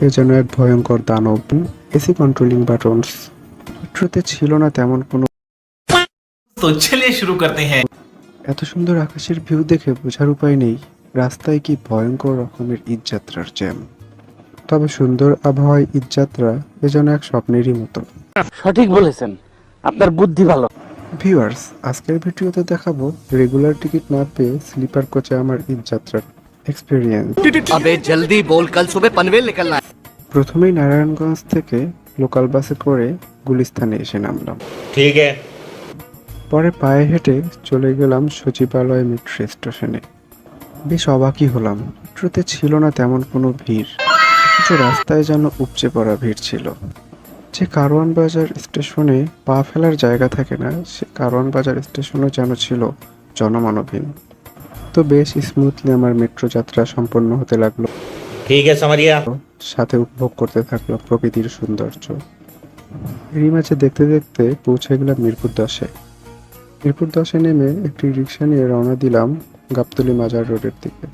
এ যেন এক ভয়ঙ্কর দানব। এসি কন্ট্রোলিং বাটনস মেট্রোতে ছিল না তেমন কোনো তো চলে শুরু করতে হ্যাঁ। এত সুন্দর আকাশের ভিউ দেখে বোঝার উপায় নেই। রাস্তায় কি ভয়ঙ্কর রকমের ঈদযাত্রার জ্যাম তবে সুন্দর আবহাওয়ায় ঈদযাত্রা এ যেন এক স্বপ্নেরই মতো। সঠিক বলেছেন। আপনার বুদ্ধি ভালো। ভিউয়ার্স আজকের ভিডিওতে দেখাবো রেগুলার টিকিট না পেয়ে স্লিপার কোচে আমার ঈদযাত্রার এক্সপিরিয়েন্স আবে জলদি বল কাল সুবে পনভেল নিকলনা প্রথমেই নারায়ণগঞ্জ থেকে লোকাল বাসে করে গুলিস্তানে এসে নামলাম। ঠিক পরে পায়ে হেঁটে চলে গেলাম সচিবালয় মেট্রো স্টেশনে বেশ অবাকই হলাম। মেট্রোতে ছিল না তেমন কোনো ভিড়। কিছু রাস্তায় যেন উপচে পড়া ভিড় ছিল। যে কারওয়ান বাজার স্টেশনে পা ফেলার জায়গা থাকে না সে কারওয়ান বাজার স্টেশনও যেন ছিল জনমানবহীন। তো বেশ স্মুথলি আমার মেট্রো যাত্রা সম্পন্ন হতে লাগল। ঠিক আছে মারিয়া। সাথে উপভোগ করতে থাকল প্রকৃতির সৌন্দর্য। এরই মাঝে দেখতে দেখতে পৌঁছে গেলাম মিরপুর দশে। মিরপুর দশে নেমে একটি রিক্সা নিয়ে রওনা দিলাম গাবতলি মাজার রোডের দিকে।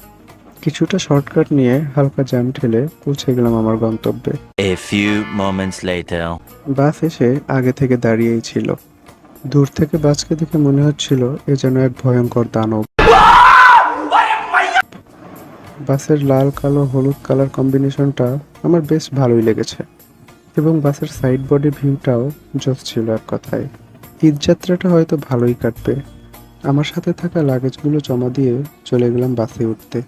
কিছুটা শর্টকাট নিয়ে হালকা জ্যাম ঠেলে পৌঁছে গেলাম আমার গন্তব্যে। বাস এসে আগে থেকে দাঁড়িয়েই ছিল। দূর থেকে বাসকে দেখে মনে হচ্ছিল এ যেন এক ভয়ঙ্কর দানব। বাসের লাল, কালো, হলুদ কালার কম্বিনেশনটা আমার বেশ ভালোই লেগেছে। এবং বাসের সাইড বডি ভিউটাও জোস ছিল এক কথায়। ঈদযাত্রাটা হয়তো ভালোই কাটবে। আমার সাথে থাকা লাগেজগুলো জমা দিয়ে চলে গেলাম বাসে উঠতে।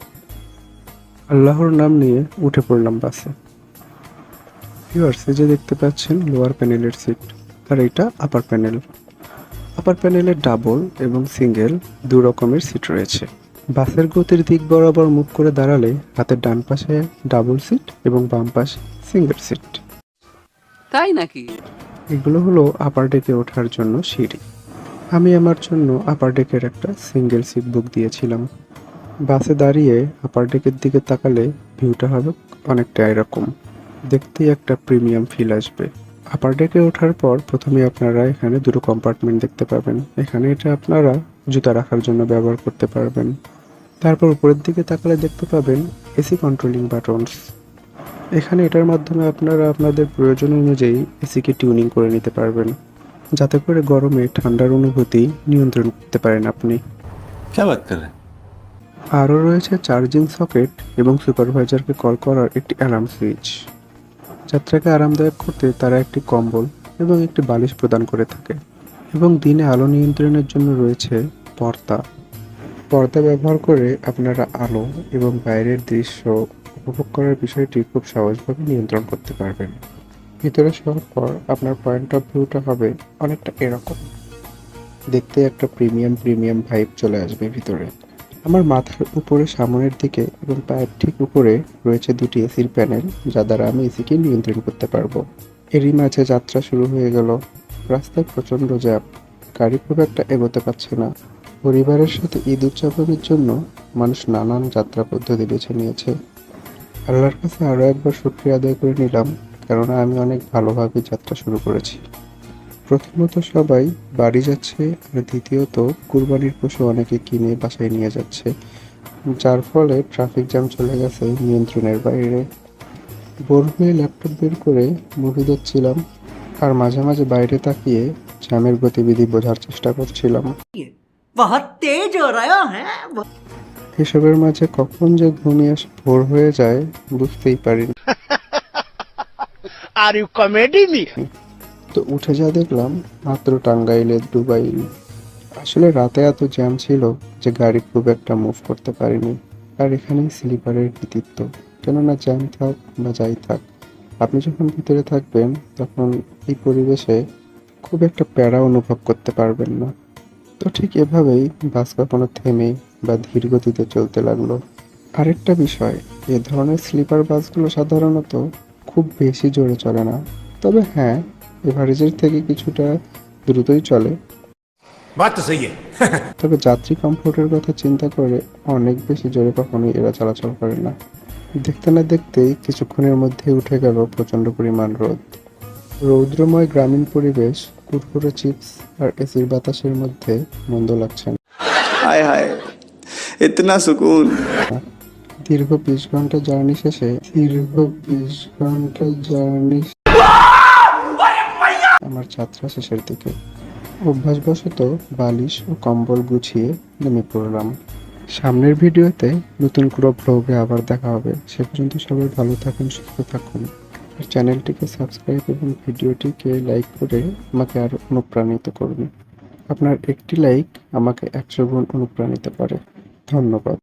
আল্লাহর নাম নিয়ে উঠে পড়লাম বাসে। ভিউয়ার্স যে দেখতে পাচ্ছেন লোয়ার প্যানেলের সিট আর এটা আপার প্যানেল আপার প্যানেলের ডাবল এবং সিঙ্গেল দু রকমের সিট রয়েছে। বাসের গতির দিক বরাবর মুখ করে দাঁড়ালে হাতের ডান পাশে ডাবল সিট এবং বাম পাশে সিঙ্গেল সিট। তাই নাকি? এগুলো হলো আপার ডেকে ওঠার জন্য সিঁড়ি। আমি আমার জন্য আপার ডেকের একটা সিঙ্গেল সিট বুক দিয়েছিলাম। বাসে দাঁড়িয়ে আপার ডেকের দিকে তাকালে ভিউটা হবে অনেকটা এরকম। দেখতেই একটা প্রিমিয়াম ফিল আসবে। আপার ডেকে ওঠার পর প্রথমে আপনারা এখানে দুটো কম্পার্টমেন্ট দেখতে পাবেন। এখানে এটা আপনারা জুতা রাখার জন্য ব্যবহার করতে পারবেন। তারপর উপরের দিকে তাকালে দেখতে পাবেন এসি কন্ট্রোলিং বাটনস এখানে এটার মাধ্যমে আপনারা আপনাদের প্রয়োজন অনুযায়ী এসিকে টিউনিং করে নিতে পারবেন যাতে করে গরমে ঠান্ডার অনুভূতি নিয়ন্ত্রণ করতে পারেন আপনি। আরও রয়েছে চার্জিং সকেট এবং সুপারভাইজারকে কল করার একটি অ্যালার্ম সুইচ যাত্রাকে আরামদায়ক করতে তারা একটি কম্বল এবং একটি বালিশ প্রদান করে থাকে। এবং দিনে আলো নিয়ন্ত্রণের জন্য রয়েছে পর্দা। পর্দা ব্যবহার করে আপনারা আলো এবং বাইরের দৃশ্য উপভোগ করার বিষয়টি খুব সহজভাবে নিয়ন্ত্রণ করতে পারবেন। ভিতরে শোয়ার পর আপনার পয়েন্ট অফ ভিউটা হবে অনেকটা এরকম। দেখতে একটা প্রিমিয়াম প্রিমিয়াম ভাইব চলে আসবে ভিতরে। আমার মাথার উপরে, সামনের দিকে এবং পায়ের ঠিক উপরে রয়েছে দুটি এসির প্যানেল যা দ্বারা আমি এসিকে নিয়ন্ত্রণ করতে পারব। এরই মাঝে যাত্রা শুরু হয়ে গেল। রাস্তায় প্রচণ্ড জ্যাম। গাড়ি খুব একটা এগোতে পারছে না। পরিবারের সাথে ঈদ উদযাপনের জন্য মানুষ নানান যাত্রা পদ্ধতি বেছে নিয়েছে। আল্লাহর কাছে আরও একবার শুক্রিয়া আদায় করে নিলাম, কেননা আমি অনেক ভালোভাবে যাত্রা শুরু করেছি। প্রথমত সবাই বাড়ি যাচ্ছে আর দ্বিতীয়ত কুরবানির পশু অনেকে কিনে বাসায় নিয়ে যাচ্ছে, যার ফলে ট্রাফিক জ্যাম চলে গেছে নিয়ন্ত্রণের বাইরে। বোর হয়ে ল্যাপটপ বের করে মুভি দেখছিলাম আর মাঝে মাঝে বাইরে তাকিয়ে জ্যামের গতিবিধি বোঝার চেষ্টা করছিলাম। बहुत तेज हो रहा है এসবের মাঝে কখন যে ঘুমিয়ে আসে ভোর হয়ে যায় বুঝতেই পারিনি আর ইউ কমেডি মি তো উঠে যা দেখলাম মাত্র টাঙ্গাইলের দুবাই আসলে রাতে এত জ্যাম ছিল যে গাড়ি খুব একটা মুভ করতে পারিনি আর এখানেই স্লিপারের কৃতিত্ব কেননা জ্যাম থাক বা যাই থাক আপনি যখন ভিতরে থাকবেন তখন এই পরিবেশে খুব একটা প্যারা অনুভব করতে পারবেন না তো ঠিক এভাবেই বাস কখনো থেমে বা ধীর গতিতে চলতে লাগল। আরেকটা বিষয় এ ধরনের স্লিপার বাসগুলো সাধারণত খুব বেশি জোরে চলে না। তবে হ্যাঁ এভারেজের থেকে কিছুটা দ্রুতই চলে। তবে যাত্রী কমফোর্টের কথা চিন্তা করে অনেক বেশি জোরে কখনোই এরা চলাচল করে না। দেখতে না দেখতেই কিছুক্ষণের মধ্যে উঠে গেল প্রচণ্ড পরিমাণ রোদ। রৌদ্রময় গ্রামীণ পরিবেশ কুরকুরে চিপস আর এসির বাতাসের মধ্যে মন্দ লাগছে হায় হায় ইতনা সুকুন। দীর্ঘ বিশ ঘণ্টা জার্নি শেষে দীর্ঘ বিশ ঘণ্টা জার্নি আমার যাত্রা শেষের দিকে। অভ্যাসবশত বালিশ ও কম্বল গুছিয়ে নেমে পড়লাম। সামনের ভিডিওতে নতুন কোনো ব্লগে আবার দেখা হবে। সে পর্যন্ত সবাই ভালো থাকুন সুস্থ থাকুন। চ্যানেলটিকে সাবস্ক্রাইব এবং ভিডিওটিকে লাইক করে আমাকে আরও অনুপ্রাণিত করুন। আপনার একটি লাইক আমাকে একশো গুণ অনুপ্রাণিত করে। ধন্যবাদ।